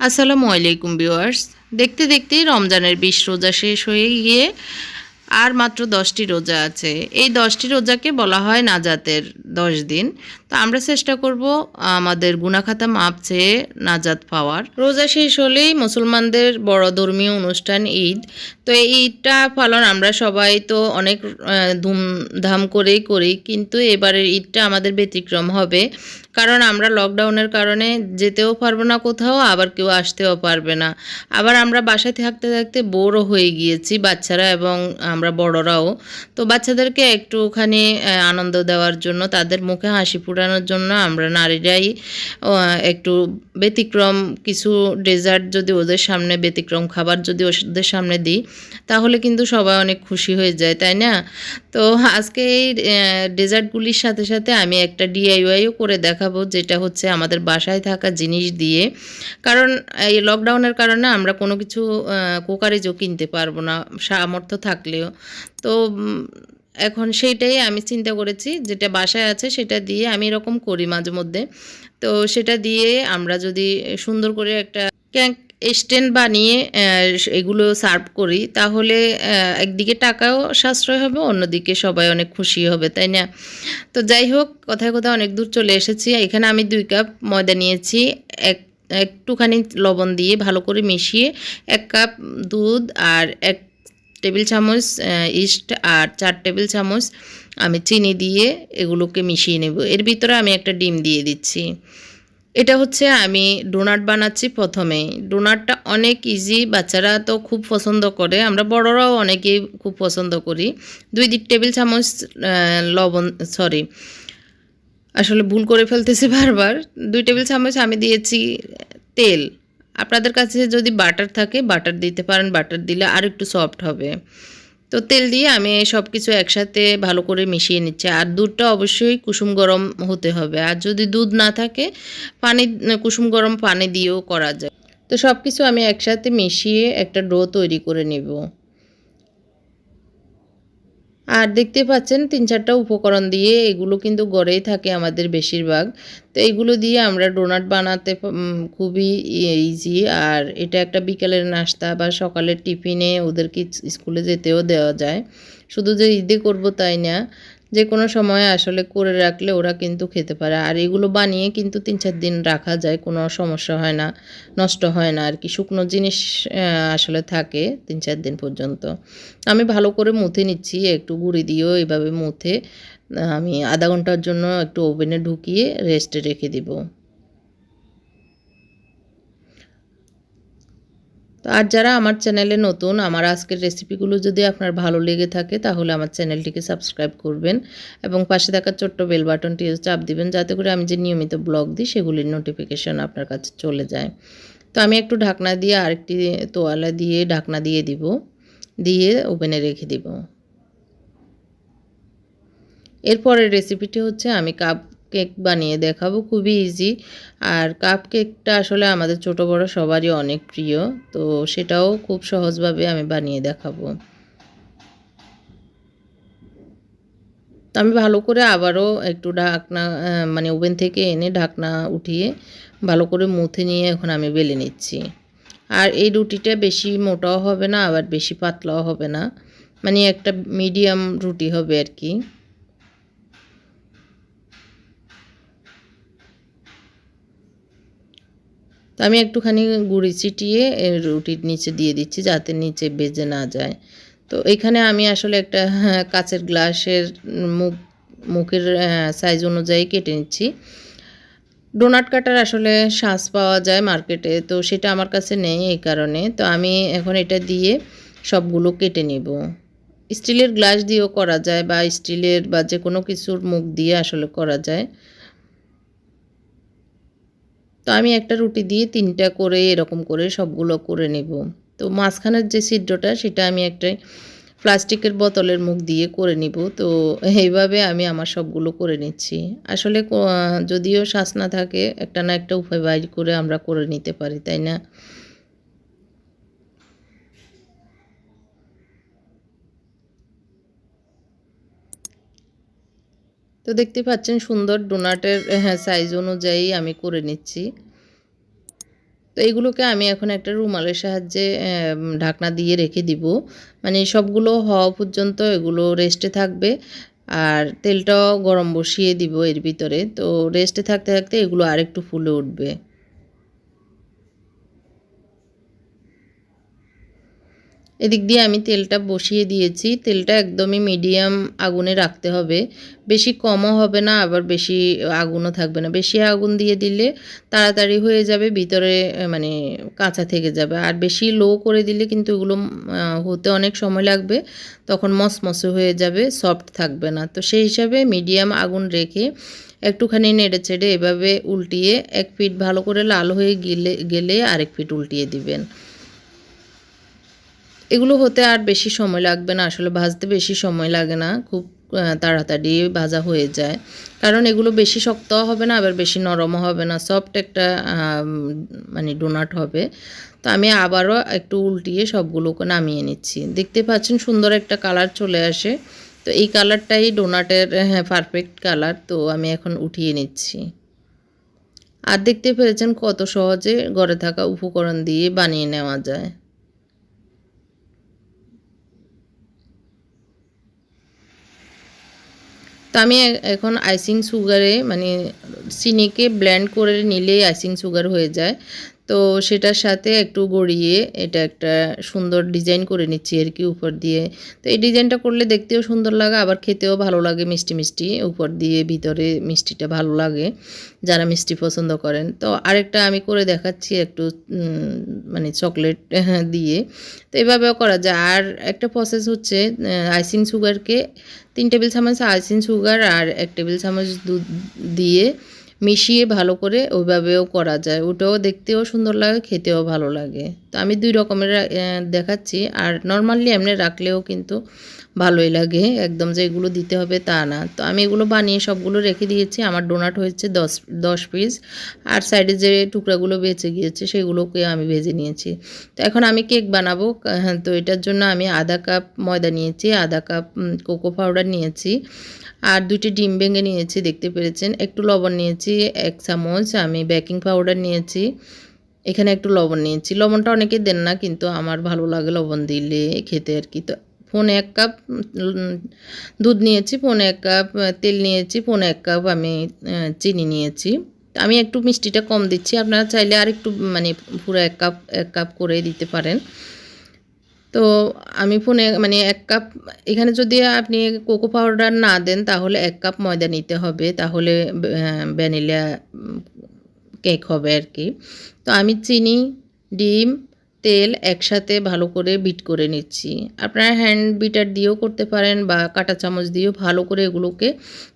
আসসালামু আলাইকুম ভিউয়ার্স। দেখতে দেখতেই রমজানের বিশ রোজা শেষ হয়ে গিয়ে আর মাত্র দশটি রোজা আছে। এই দশটি রোজাকে বলা হয় নাজাতের দশ দিন। তো আমরা চেষ্টা করব, আমাদের গুনাখাতা মাপ চেয়ে নাজাত পাওয়ার। রোজা শেষ হলেই মুসলমানদের বড় ধর্মীয় অনুষ্ঠান ঈদ। তো এই ঈদটা পালন আমরা সবাই তো অনেক ধুমধাম করেই করি, কিন্তু এবারের ঈদটা আমাদের ব্যতিক্রম হবে। কারণ আমরা লকডাউনের কারণে যেতেও পারব না কোথাও, আবার কেউ আসতেও পারবে না। আবার আমরা বাসায় থাকতে থাকতে বোরও হয়ে গিয়েছি, বাচ্চারা এবং আমরা বড়রাও। তো বাচ্চাদেরকে একটুখানি আনন্দ দেওয়ার জন্য তাদের মুখে হাসি ফুটানোর জন্য আমরা নারীরাই একটু ব্যতিক্রম কিছু ডেজার্ট যদি ওদের সামনে, ব্যতিক্রম খাবার যদি ওদের সামনে দিই, তাহলে কিন্তু সবাই অনেক খুশি হয়ে যায়, তাই না? তো আজকে এই ডেজার্টগুলির সাথে সাথে আমি একটা ডিআইওয়াইও করে দেখাবো, যেটা হচ্ছে আমাদের বাসায় থাকা জিনিস দিয়ে। কারণ, এই লকডাউনের কারণে আমরা কোনো কিছু কোকারেজও কিনতে পারব না, সামর্থ্য থাকলেও। তো এখন সেইটাই আমি চিন্তা করেছি, যেটা বাসায় আছে সেটা দিয়ে আমি এরকম করি মাঝে মধ্যে। তো সেটা দিয়ে আমরা যদি সুন্দর করে একটা ক্যাঙ্ক স্ট্যান্ড বানিয়ে এগুলো সার্ভ করি, তাহলে একদিকে টাকাও সাশ্রয় হবে, অন্যদিকে সবাই অনেক খুশি হবে, তাই না? তো যাই হোক, কথায় কথা অনেক দূর চলে এসেছি। এখানে আমি দুই কাপ ময়দা নিয়েছি, এক, একটুখানি লবণ দিয়ে ভালো করে মিশিয়ে, এক কাপ দুধ আর এক টেবিল চামচ ইস্ট আর চার টেবিল চামচ আমি চিনি দিয়ে এগুলোকে মিশিয়ে নেব। এর ভিতরে আমি একটা ডিম দিয়ে দিচ্ছি। এটা হচ্ছে আমি ডোনাট বানাচ্ছি প্রথমেই। ডোনাটটা অনেক ইজি বাচ্চারা তো খুব পছন্দ করে। আমরা বড়রাও অনেকেই খুব পছন্দ করি। দুই দিক টেবিল চামচ লবণ সরি আসলে ভুল করে ফেলতেছি বারবার। দুই টেবিল চামচ আমি দিয়েছি তেল। আপনাদের কাছে যদি বাটার থাকে, বাটার দিতে পারেন, বাটার দিলে আর একটু সফট হবে। তো তেল দিয়ে আমি সব কিছু একসাথে ভালো করে মিশিয়ে নিচ্ছি। আর দুধটা অবশ্যই কুসুম গরম হতে হবে। আর যদি দুধ না থাকে, পানি, কুসুম গরম পানি দিয়েও করা যায়। তো সব কিছু আমি একসাথে মিশিয়ে একটা ডো তৈরি করে নেব। আর দেখতে পাচ্ছেন তিন চারটা উপকরণ দিয়ে এগুলো কিন্তু গড়েই থাকে আমাদের বেশিরভাগ। তো এগুলো দিয়ে আমরা ডোনাট বানাতে খুবই ইজি আর এটা একটা বিকালের নাস্তা বা সকালের টিফিনে ওদেরকে স্কুলে যেতেও দেওয়া যায়। শুধু যে ঈদে করব তাই না যে কোনো সময় আসলে করে রাখলে ওরা কিন্তু খেতে পারে। আর এগুলো বানিয়ে কিন্তু তিন চার দিন রাখা যায়, কোনো সমস্যা হয় না, নষ্ট হয় না। আর কি শুকনো জিনিস আসলে থাকে তিন চার দিন পর্যন্ত। আমি ভালো করে মুথে নিচ্ছি, একটু গুঁড়ি দিয়েও এভাবে মুথে আমি আধা ঘণ্টার জন্য একটু ওভেনে ঢুকিয়ে রেস্টে রেখে দিব। তো আর যারা আমার চ্যানেলে নতুন, আমার আজকের রেসিপিগুলো যদি আপনার ভালো লেগে থাকে, তাহলে আমার চ্যানেলটিকে সাবস্ক্রাইব করবেন এবং পাশে থাকা ছোট্ট বেল বাটনটি চাপ দিবেন, যাতে করে আমি যে নিয়মিত ব্লগ দিই, সেগুলির নোটিফিকেশন আপনার কাছে চলে যায়। তো আমি একটু ঢাকনা দিয়ে আরেকটি তোয়ালা দিয়ে ঢাকনা দিয়ে দিব, দিয়ে ওভেনে রেখে দিব। এরপরের রেসিপিটি হচ্ছে আমি কাপ কেক বানিয়ে দেখাবো, খুবই ইজি আর কাপ কেকটা আসলে আমাদের ছোট বড় সবারই অনেক প্রিয়, তো সেটাও খুব সহজভাবে আমি বানিয়ে দেখাবো। আমি ভালো করে আবারও একটু ঢাকনা মানে ওভেন থেকে এনে ঢাকনা উঠিয়ে ভালো করে মুথে নিয়ে এখন আমি বেলে নিচ্ছি। আর এই রুটিটা বেশি মোটাও হবে না, আবার বেশি পাতলাও হবে না। মানে একটা মিডিয়াম রুটি হবে আর কি। তো আমি একটুখানি গুঁড়ি চিটিয়ে রুটির নিচে দিয়ে দিচ্ছি যাতে নিচে বেজে না যায়। তো এখানে আমি আসলে একটা হ্যাঁ, কাচের গ্লাসের মুখ মুখের সাইজ অনুযায়ী কেটে নিচ্ছি। ডোনাট কাটার আসলে শ্বাস পাওয়া যায় মার্কেটে তো সেটা আমার কাছে নেই এই কারণে। তো আমি এখন এটা দিয়ে সবগুলো কেটে নেব। স্টিলের গ্লাস দিয়েও করা যায় বা স্টিলের বা যে কোনো কিছুর মুখ দিয়ে আসলে করা যায়। তো আমি একটা রুটি দিয়ে তিনটা করে এরকম করে সবগুলো করে নেব। তো মাঝখানের যে ছিদ্রটা, সেটা আমি একটা প্লাস্টিকের বোতলের মুখ দিয়ে করে নিব। তো এইভাবে আমি আমার সবগুলো করে নিচ্ছি। আসলে যদিও শ্বাস না থাকে, একটা না একটা উপায় বাইর করে আমরা করে নিতে পারি, তাই না? তো দেখতে পাচ্ছেন সুন্দর ডোনাটের হ্যাঁ সাইজ অনুযায়ী আমি করে নিচ্ছি। তো এইগুলোকে আমি এখন একটা রুমালের সাহায্যে ঢাকনা দিয়ে রেখে দিব। মানে সবগুলো হওয়া পর্যন্ত এগুলো রেস্টে থাকবে। আর তেলটাও গরম বসিয়ে দিব এর ভিতরে। তো রেস্টে থাকতে থাকতে এগুলো আরেকটু ফুলে উঠবে। এদিক দিয়ে আমি তেলটা বসিয়ে দিয়েছি। তেলটা একদমই মিডিয়াম আগুনে রাখতে হবে। বেশি কমও হবে না, আবার বেশি আগুনও থাকবে না। বেশি আগুন দিয়ে দিলে তাড়াতাড়ি হয়ে যাবে, ভিতরে মানে কাঁচা থেকে যাবে। আর বেশি লো করে দিলে কিন্তু এগুলো হতে অনেক সময় লাগবে। তখন মসমসে হয়ে যাবে, সফট থাকবে না। তো সেই হিসাবে মিডিয়াম আগুন রেখে একটুখানি নেড়ে চেড়ে এভাবে উল্টিয়ে এক পিঠ ভালো করে লাল হয়ে গেলে গেলে আরেক পিঠ উল্টিয়ে দিবেন। এগুলো হতে আর বেশি সময় লাগবে না, আসলে ভাজতে বেশি সময় লাগে না, খুব তাড়াতাড়ি ভাজা হয়ে যায়। কারণ এগুলো বেশি শক্তও হবে না, আবার বেশি নরমও হবে না সফট একটা মানে ডোনাট হবে। তো আমি আবারও একটু উল্টিয়ে সবগুলোকে নামিয়ে নিচ্ছি। দেখতে পাচ্ছেন সুন্দর একটা কালার চলে আসে। তো এই কালারটাই ডোনাটের হ্যাঁ পারফেক্ট কালার তো আমি এখন উঠিয়ে নিচ্ছি। আর দেখতে পেরেছেন কত সহজে ঘরে থাকা উপকরণ দিয়ে বানিয়ে নেওয়া যায়। তো আমি এখন আইসিং সুগারে মানে চিনিকে ব্ল্যান্ড করে নিলেই আইসিং সুগার হয়ে যায়। তো সেটার সাথে একটু গড়িয়ে এটা একটা সুন্দর ডিজাইন করে নিচ্ছি আর কি উপর দিয়ে। তো এই ডিজাইনটা করলে দেখতেও সুন্দর লাগে, আবার খেতেও ভালো লাগে মিষ্টি মিষ্টি, উপর দিয়ে ভিতরে মিষ্টিটা ভালো লাগে, যারা মিষ্টি পছন্দ করেন। তো আরেকটা আমি করে দেখাচ্ছি একটু মানে চকলেট দিয়ে। তো এভাবেও করা যায়। আর একটা প্রসেস হচ্ছে আইসিং সুগারকে তিন টেবিল চামচ আইসিং সুগার আর এক টেবিল চামচ দুধ দিয়ে মিশিয়ে ভালো করে ওইভাবেও করা যায়। ওটাও দেখতেও সুন্দর লাগে খেতেও ভালো লাগে। তো আমি দুই রকমের দেখাচ্ছি। আর নর্মালি এমনি রাখলেও কিন্তু ভালোই লাগে। একদম যে এগুলো দিতে হবে তা না। তো আমি এগুলো বানিয়ে সবগুলো রেখে দিয়েছি। আমার ডোনাট হয়েছে দশ দশ পিস আর সাইডে যে টুকরাগুলো বেঁচে গিয়েছে সেগুলোকে আমি ভেজে নিয়েছি। তো এখন আমি কেক বানাবো। হ্যাঁ, তো এটার জন্য আমি আধা কাপ ময়দা নিয়েছি আধা কাপ কোকো পাউডার নিয়েছি। আর দুটি ডিম ভেঙে নিয়েছি, দেখতে পেরেছেন। একটু লবণ নিয়েছি, এক চামচ। আমি বেকিং পাউডার নিয়েছি, এখানে একটু লবণ নিয়েছি। লবণটা অনেকে দেন না, কিন্তু আমার ভালো লাগে লবণ দিলে খেতে আর কি। তো পৌনে এক কাপ দুধ নিয়েছি পৌনে এক কাপ, তেল নিয়েছি পৌনে এক কাপ আমি চিনি নিয়েছি। আমি একটু মিষ্টিটা কম দিচ্ছি, আপনারা চাইলে আর একটু মানে পুরো এক কাপ এক কাপ করে দিতে পারেন। তো আমি ফোনে মানে এক কাপ, এখানে যদি আপনি কোকো পাউডার না দেন, তাহলে এক কাপ ময়দা নিতে হবে, তাহলে ভ্যানিলা কেক হবে আর কি। তো আমি চিনি, ডিম তেল একসাথে ভালো করে বিট করে নিচ্ছি। আপনারা হ্যান্ড বিটার দিয়েও করতে পারেন বা কাঁটা চামচ দিয়েও ভালো করে এগুলোকে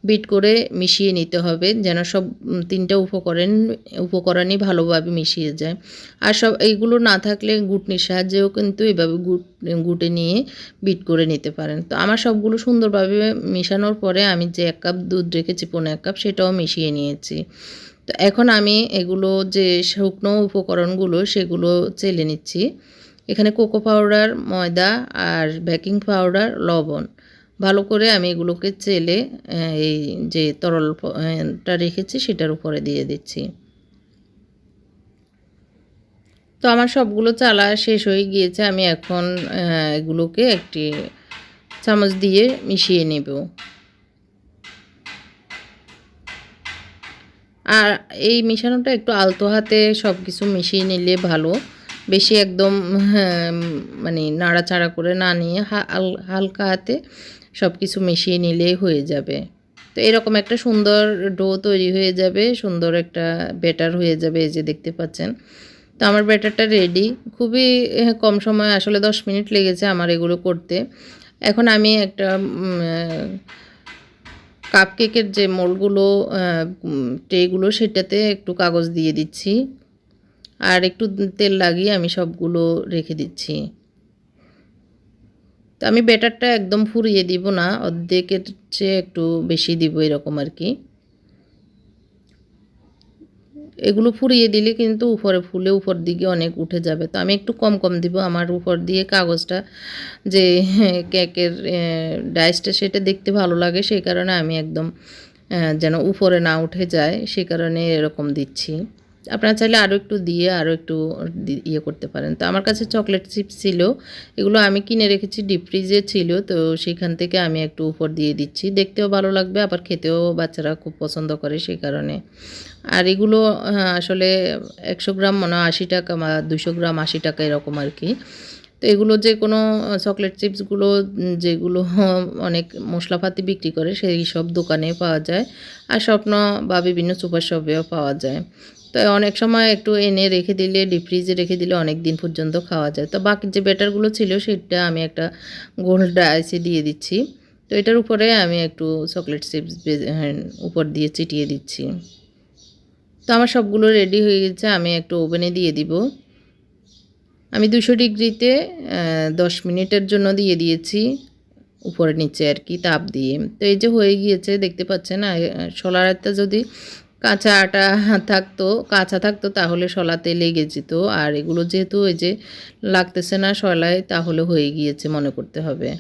বিট করে মিশিয়ে নিতে হবে যেন সব তিনটা উপকরণ, উপকরণই ভালোভাবে মিশিয়ে যায়। আর সব, এইগুলো না থাকলে গুটনির সাহায্যেও কিন্তু এভাবে গুট, গুটে নিয়ে বিট করে নিতে পারেন। তো আমার সবগুলো সুন্দরভাবে মেশানোর পরে আমি যে এক কাপ দুধ রেখেছি পনেরো এক কাপ, সেটাও মিশিয়ে নিয়েছি। তো এখন আমি এগুলো যে শুকনো উপকরণগুলো সেগুলো চেলে নিচ্ছি। এখানে কোকো পাউডার, ময়দা আর বেকিং পাউডার, লবণ। ভালো করে আমি এগুলোকে চেলে এই যে তরলটা রেখেছি সেটার উপরে দিয়ে দিচ্ছি। তো আমার সবগুলো চালা শেষ হয়ে গিয়েছে। আমি এখন এগুলোকে একটি চামচ দিয়ে মিশিয়ে নেব। আর এই মেশানোটা একটু আলতো হাতে সব কিছু মিশিয়ে নিলে ভালো। বেশি একদম হ্যাঁ, মানে নাড়াচাড়া করে না নিয়ে হালকা হাতে সব কিছু মিশিয়ে নিলেই হয়ে যাবে। তো এরকম একটা সুন্দর ডো তৈরি হয়ে যাবে সুন্দর একটা ব্যাটার হয়ে যাবে এই যে দেখতে পাচ্ছেন। তো আমার ব্যাটারটা রেডি। খুবই কম সময় আসলে দশ মিনিট লেগেছে আমার এগুলো করতে। এখন আমি একটা কাপ কেকের যে মোলগুলো ট্রেগুলো সেটাতে একটু কাগজ দিয়ে দিচ্ছি। আর একটু তেল লাগিয়ে আমি সবগুলো রেখে দিচ্ছি। তো আমি ব্যাটারটা একদম ফুরিয়ে দিব না, অর্ধেকের চেয়ে একটু বেশি দিব এরকম আর কি। এগুলো ফুরিয়ে দিলে কিন্তু উপরে ফুলে উপর দিকে অনেক উঠে যাবে। তো আমি একটু কম কম দিব, আমার উপর দিয়ে কাগজটা যে কেকের ডাইসটা সেটা দেখতে ভালো লাগে, সেই কারণে আমি একদম যেন উপরে না উঠে যায়, সে কারণে এরকম দিচ্ছি। আপনারা চাইলে আরও একটু দিয়ে আরও একটু ইয়ে করতে পারেন। তো আমার কাছে চকলেট চিপস ছিল, এগুলো আমি কিনে রেখেছি ডিপ ফ্রিজে ছিল, তো সেখান থেকে আমি একটু উপর দিয়ে দিচ্ছি। দেখতেও ভালো লাগবে, আবার খেতেও বাচ্চারা খুব পছন্দ করে সেই কারণে। আর এগুলো আসলে একশো গ্রাম মনে হয় আশি টাকা বা দুশো গ্রাম আশি টাকা এরকম আর কি। তো এগুলো যে কোনো চকলেট চিপসগুলো যেগুলো অনেক মশলাপাতি বিক্রি করে, সেই সব দোকানে পাওয়া যায়। আর স্বপ্ন বা বিভিন্ন সুপার শপেও পাওয়া যায়। তো অনেক সময় একটু এনে রেখে দিলে ডিপ ফ্রিজে রেখে দিলে অনেক দিন পর্যন্ত খাওয়া যায়। তো বাকি যে ব্যাটারগুলো ছিল সেটা আমি একটা গোল্ড আইসে দিয়ে দিচ্ছি। তো এটার উপরে আমি একটু চকলেট চিপস উপর দিয়ে চিটিয়ে দিচ্ছি। তো আমার সবগুলো রেডি হয়ে গেছে, আমি একটু ওভেনে দিয়ে দিব। আমি দুশো ডিগ্রিতে দশ মিনিটের জন্য দিয়ে দিয়েছি উপরে নিচে আর কি তাপ দিয়ে। তো এই যে হয়ে গিয়েছে, দেখতে পাচ্ছেন শোলার আটা যদি কাঁচা আটা থাকতো, কাঁচা থাকতো তাহলে শলাতে লেগে যেত। আর এগুলো যেহেতু ওই যে লাগতেছে না শলায়, তাহলে হয়ে গিয়েছে মনে করতে হবে।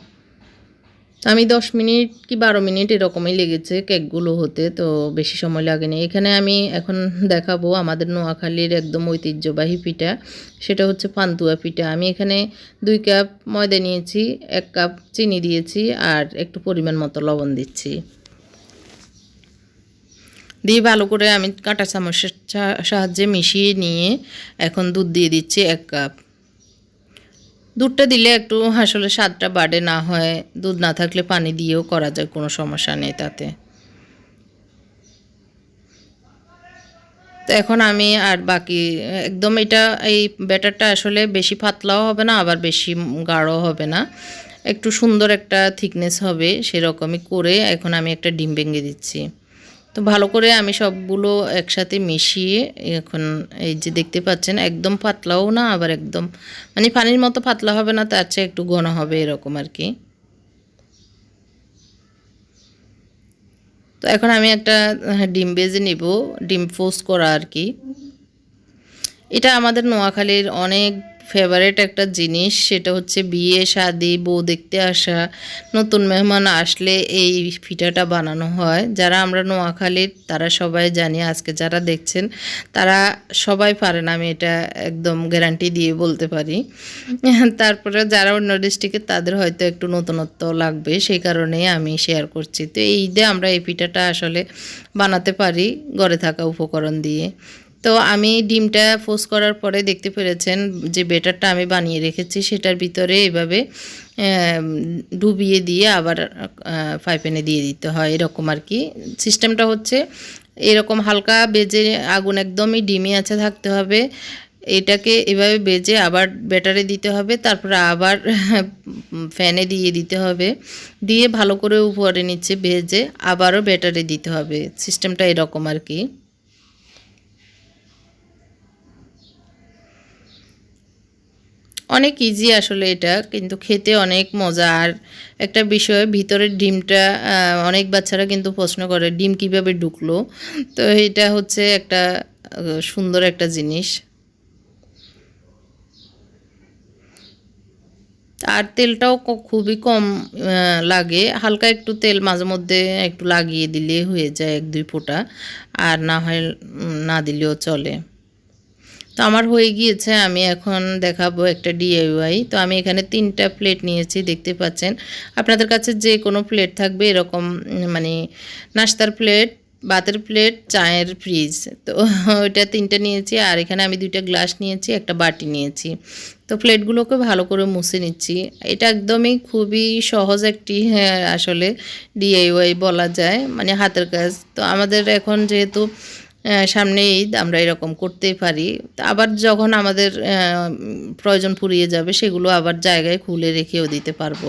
আমি দশ মিনিট কি বারো মিনিট এরকমই লেগেছে কেকগুলো হতে, তো বেশি সময় লাগেনি। এখানে আমি এখন দেখাবো আমাদের নোয়াখালীর একদম ঐতিহ্যবাহী পিঠা, সেটা হচ্ছে পান্তুয়া পিঠা। আমি এখানে দুই কাপ ময়দা নিয়েছি, এক কাপ চিনি দিয়েছি, আর একটু পরিমাণ মতো লবণ দিচ্ছি। দিয়ে ভালো করে আমি কাঁটা চামচের সাহায্যে মিশিয়ে নিয়ে এখন দুধ দিয়ে দিচ্ছি এক কাপ। দুধটা দিলে একটু আসলে স্বাদটা বাড়ে, না হয় দুধ না থাকলে পানি দিয়েও করা যায়, কোনো সমস্যা নেই তাতে। তো এখন আমি আর বাকি, একদম এটা, এই ব্যাটারটা আসলে বেশি পাতলাও হবে না, আবার বেশি গাঢ় হবে না। একটু সুন্দর একটা থিকনেস হবে, সেরকমই করে এখন আমি একটা ডিম ভেঙে দিচ্ছি। তো ভালো করে আমি সবগুলো একসাথে মিশিয়ে এখন এই যে দেখতে পাচ্ছেন, একদম পাতলাও না, আবার একদম মানে পানির মতো পাতলা হবে না, তার চেয়ে একটু ঘন হবে এরকম আর কি। তো এখন আমি একটা ডিম বেজে নিব, ডিম ফোস করা আর কি। এটা আমাদের নোয়াখালীর অনেক ফেভারেট একটা জিনিস, সেটা হচ্ছে বিয়ে, শাদি, বউ দেখতে আসা, নতুন মেহমান আসলে এই পিঠাটা বানানো হয়। যারা আমরা নোয়াখালীর, তারা সবাই জানি, আজকে যারা দেখছেন, তারা সবাই পারেন আমি এটা একদম গ্যারান্টি দিয়ে বলতে পারি। তারপরে যারা অন্য ডিস্ট্রিক্টে তাদের হয়তো একটু নতুনত্ব লাগবে, সেই কারণেই আমি শেয়ার করছি। তো এই ঈদে আমরা এই পিঠাটা আসলে বানাতে পারি, ঘরে থাকা উপকরণ দিয়ে। তো আমি ডিমটা ফোস করার পরে দেখতে পেরেছেন যে বেটারটা আমি বানিয়ে রেখেছি, সেটার ভিতরে এভাবে ডুবিয়ে দিয়ে আবার ফ্রাই প্যানে দিয়ে দিতে হয়, এরকম আর কি। সিস্টেমটা হচ্ছে এরকম হালকা বেজে আগুন একদমই ডিমে আছে থাকতে হবে, এটাকে এভাবে বেজে আবার ব্যাটারে দিতে হবে, তারপরে আবার ফ্যানে দিয়ে দিতে হবে, দিয়ে ভালো করে উপরে নিচে ভেজে আবারও ব্যাটারে দিতে হবে। সিস্টেমটা এরকম আর কি। অনেক ইজি আসলে এটা, কিন্তু খেতে অনেক মজা। আর একটা বিষয়, ভিতরের ডিমটা অনেক বাচ্চারা কিন্তু প্রশ্ন করে, ডিম কীভাবে ঢুকলো? তো এটা হচ্ছে একটা সুন্দর একটা জিনিস। আর তেলটাও খুবই কম লাগে। হালকা একটু তেল মাঝে মধ্যে একটু লাগিয়ে দিলে হয়ে যায় এক দুই ফোঁটা। আর না হয় না দিলেও চলে। তো আমার হয়ে গিয়েছে আমি এখন দেখাবো একটা ডিআইওয়াই তো আমি এখানে তিনটা প্লেট নিয়েছি দেখতে পাচ্ছেন। আপনাদের কাছে যে কোনো প্লেট থাকবে এরকম মানে নাস্তার প্লেট বাতের প্লেট চায়ের ফ্রিজ তো ওইটা তিনটা নিয়েছি আর এখানে আমি দুইটা গ্লাস নিয়েছি একটা বাটি নিয়েছি। তো প্লেটগুলোকে ভালো করে মুছে নিচ্ছি। এটা একদমই খুবই সহজ একটি হ্যাঁ, আসলে ডিআইওয়াই বলা যায় মানে হাতের কাজ। তো আমাদের এখন যেহেতু সামনে ঈদ, আমরা এরকম করতেই পারি। আবার যখন আমাদের প্রয়োজন ফুরিয়ে যাবে, সেগুলো আবার জায়গায় খুলে রেখেও দিতে পারব।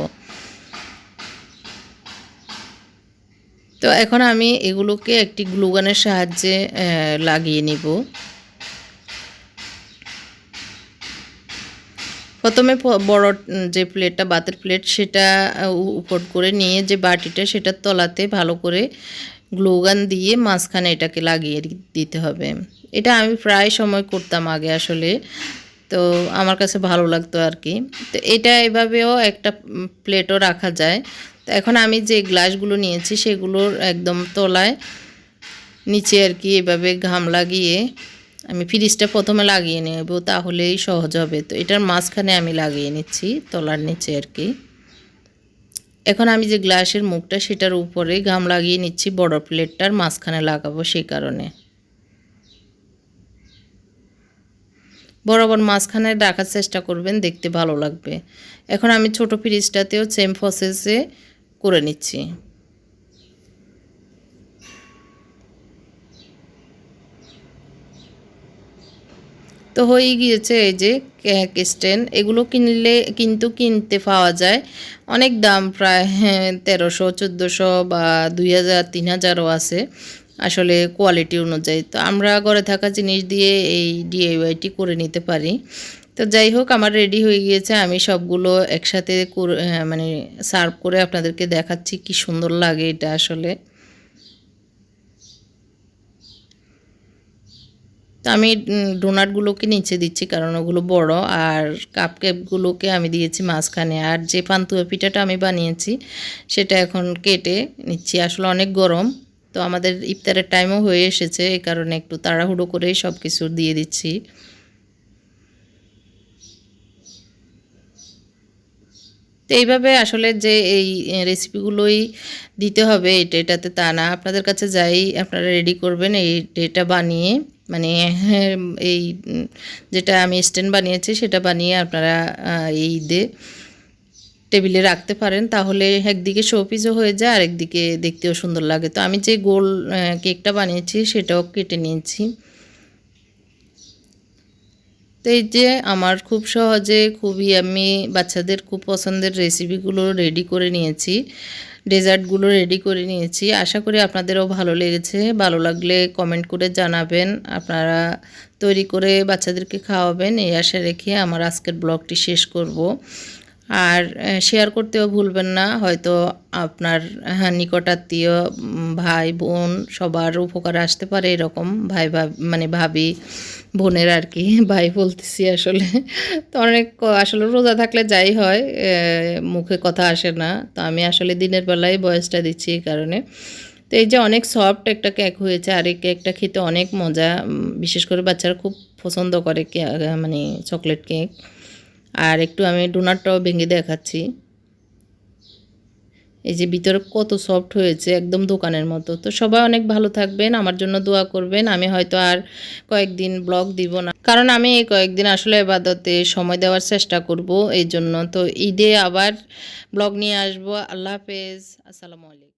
তো এখন আমি এগুলোকে একটি গ্লুগানের সাহায্যে লাগিয়ে নিব। প্রথমে বড় যে প্লেটটা, বাতের প্লেট, সেটা উপর করে নিয়ে যে বাটিটা, সেটার তলাতে ভালো করে গ্লুগান দিয়ে মাঝখানে এটাকে লাগিয়ে দিতে হবে। এটা আমি প্রায় সময় করতাম আগে আসলে। তো আমার কাছে ভালো লাগতো আর কি তো এটা এভাবেও একটা প্লেটও রাখা যায়। তো এখন আমি যে গ্লাসগুলো নিয়েছি সেগুলোর একদম তলায় নিচে আর কি এভাবে ঘাম লাগিয়ে আমি ফ্রিজটা প্রথমে লাগিয়ে নেব, তাহলেই সহজ হবে। তো এটার মাঝখানে আমি লাগিয়ে নিচ্ছি তলার নিচে আর কি এখন আমি যে গ্লাসের মুখটা সেটার উপরে গাম লাগিয়ে নিচ্ছি, বড় প্লেটটার মাঝখানে লাগাবো সেই কারণে। বরাবর মাঝখানে রাখার চেষ্টা করবেন, দেখতে ভালো লাগবে। এখন আমি ছোট ফ্রিজটাতেও সেম প্রসেসে করে নিচ্ছি। তো হয়ে গিয়েছে এই যে স্ট্যান্ড এগুলো কিনলে কিন্তু কিনতে পাওয়া যায়। অনেক দাম প্রায় হ্যাঁ, তেরোশো চোদ্দোশো বা দুই হাজার তিন হাজারও আছে আসলে কোয়ালিটি অনুযায়ী। তো আমরা ঘরে থাকা জিনিস দিয়ে এই ডিআইওয়াইটি করে নিতে পারি। তো যাই হোক আমার রেডি হয়ে গিয়েছে। আমি সবগুলো একসাথে মানে সার্ভ করে আপনাদেরকে দেখাচ্ছি। কি সুন্দর লাগে এটা আসলে। তো আমি ডোনাটগুলোকে নিচে দিচ্ছি কারণ ওগুলো বড় আর কাপ কেকগুলোকে আমি দিয়েছি মাঝখানে। আর যে পান্তুয়া পিঠাটা আমি বানিয়েছি, সেটা এখন কেটে নিচ্ছি। আসলে অনেক গরম, তো আমাদের ইফতারের টাইমও হয়ে এসেছে, এই কারণে একটু তাড়াহুড়ো করেই সব কিছু দিয়ে দিচ্ছি। তো এইভাবে আসলে যে এই রেসিপিগুলোই দিতে হবে এটা এটাতে তা না। আপনাদের কাছে যাই, আপনারা রেডি করবেন এই এটা বানিয়ে। মানে এই, যেটা আমি স্ট্যান্ড বানিয়েছি সেটা বানিয়ে আপনারা এই ঈদে টেবিলে রাখতে পারেন। তাহলে একদিকে শোপিসও হয়ে যায় আর একদিকে দেখতেও সুন্দর লাগে। তো আমি যে গোল কেকটা বানিয়েছি সেটাও কেটে নিয়েছি। তো এই যে আমার খুব সহজে খুবই আমি বাচ্চাদের খুব পছন্দের রেসিপিগুলো রেডি করে নিয়েছি। ডেজার্টগুলো রেডি করে নিয়েছি। আশা করি আপনাদেরও ভালো লেগেছে। ভালো লাগলে কমেন্ট করে জানাবেন। আপনারা তৈরি করে বাচ্চাদেরকে খাওয়াবেন। এই আশা রেখে আমার আজকের ব্লগটি শেষ করব। আর শেয়ার করতেও ভুলবেন না। হয়তো আপনার হ্যাঁ, নিকটাত্মীয় ভাই বোন সবার উপকার আসতে পারে এরকম ভাই ভাব মানে ভাবি। বোনের আর কি, ভাই বলতেছি আসলে। তো অনেক, আসলে রোজা থাকলে যাই হয় মুখে কথা আসে না। তো আমি আসলে দিনের বেলায় বয়সটা দিচ্ছি এই কারণে। তো এই যে অনেক সফট একটা কেক হয়েছে, আর এই কেকটা খেতে অনেক মজা। বিশেষ করে বাচ্চারা খুব পছন্দ করে মানে চকলেট কেক আর একটু আমি ডোনাটটাও ভেঙে দেখাচ্ছি। এই যে ভিতরে কত সফট হয়েছে, একদম দোকানের মতো। তো সবাই অনেক ভালো থাকবেন, আমার জন্য দোয়া করবেন। আমি হয়তো আর কয়েকদিন ব্লগ দিব না। কারণ আমি এই কয়েকদিন আসলে এবাদতে সময় দেওয়ার চেষ্টা করব এই জন্য। তো ঈদে আবার ব্লগ নিয়ে আসব। আল্লাহ হাফেজ। আসসালামু আলাইকুম।